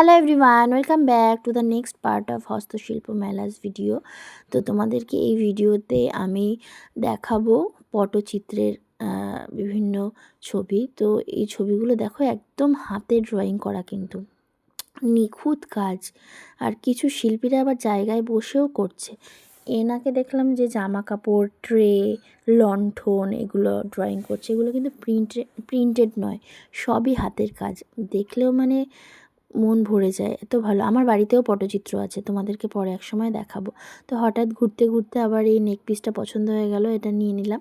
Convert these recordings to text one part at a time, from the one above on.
Hello everyone, welcome back to the next part of হস্তশিল্প মেলাস video. তো তোমাদেরকে এই ভিডিওতে আমি দেখাবো পটচিত্রের বিভিন্ন ছবি। তো এই ছবিগুলো দেখো, একদম হাতে ড্রয়িং করা কিন্তু। নিখুঁত কাজ। আর কিছু শিল্পীরা আবার জায়গায় বসেও করছে। এনাকে দেখলাম যে জামা কাপড় ট্রে, লণ্ঠন এগুলো ড্রয়িং করছে। এগুলো কিন্তু প্রিন্টে প্রিন্টেড নয়, সবই হাতের কাজ। দেখলেও মানে মন ভরে যায়, এত ভালো। আমার বাড়িতেও পটচিত্র আছে, তোমাদেরকে পরে এক সময় দেখাবো। তো হঠাৎ ঘুরতে ঘুরতে আবার এই নেক পিসটা পছন্দ হয়ে গেল, এটা নিয়ে নিলাম।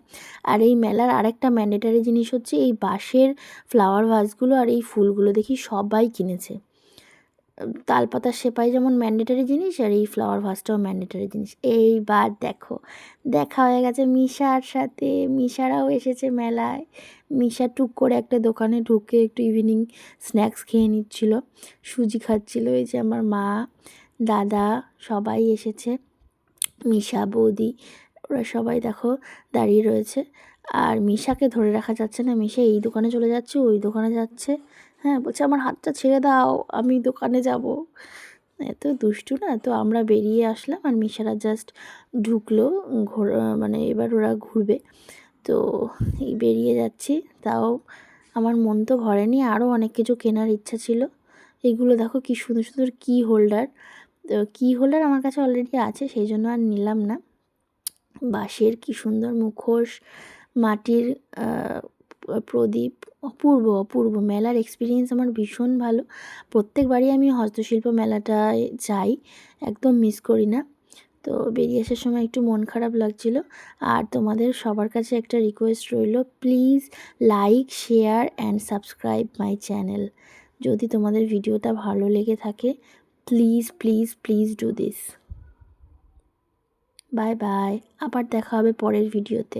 আর এই মেলার আরেকটা ম্যান্ডেটারি জিনিস হচ্ছে এই বাঁশের ফ্লাওয়ার ভাসগুলো আর এই ফুলগুলো দেখি সবাই কিনেছে। তালপাতার সেপাই যেমন ম্যান্ডেটারি জিনিস আর এই ফ্লাওয়ার ভাসটাও ম্যান্ডেটারি জিনিস। এইবার দেখো, দেখা হয়ে গেছে মিশার সাথে। মিশারাও এসেছে মেলায়। মিশা টুক করে একটা দোকানে ঢুকে একটু ইভিনিং স্ন্যাক্স খেয়ে নিচ্ছিল। সুজি খাচ্ছিল এই যে আমার মা, দাদা সবাই এসেছে। মিশা, বৌদি, ওরা সবাই দেখো দাঁড়িয়ে রয়েছে। আর মিশাকে ধরে রাখা যাচ্ছে না। মিশা এই দোকানে চলে যাচ্ছে, ওই দোকানে যাচ্ছে। হ্যাঁ বলছে, আমার হাতটা ছেড়ে দাও, আমি দোকানে যাব। এত দুষ্টু না, তো আমরা বেরিয়ে আসলাম আর মিশারা জাস্ট ঢুকলো, ঘোর মানে এবার ওরা ঘুরবে। তো এই বেরিয়ে যাচ্ছি, তাও আমার মন তো ভরেনি আরও অনেক কিছু কেনার ইচ্ছা ছিল। এগুলো দেখো কি সুন্দর সুন্দর কি হোল্ডার তো কি হোল্ডার আমার কাছে অলরেডি আছে, সেই জন্য আর নিলাম না। বাঁশের কি সুন্দর মুখোশ, মাটির প্রদীপ অপূর্ব অপূর্ব। মেলার এক্সপিরিয়েন্স আমার ভীষণ ভালো। প্রত্যেকবারই আমি হস্তশিল্প মেলাটায় যাই, একদম মিস করি না। তো বেরিয়ে আসার সময় একটু মন খারাপ লাগছিল। আর তোমাদের সবার কাছে একটা রিকোয়েস্ট রইল please like share and subscribe my channel যদি তোমাদের ভিডিওটা ভালো লেগে থাকে please please please do this bye bye আবার দেখা হবে পরের ভিডিওতে।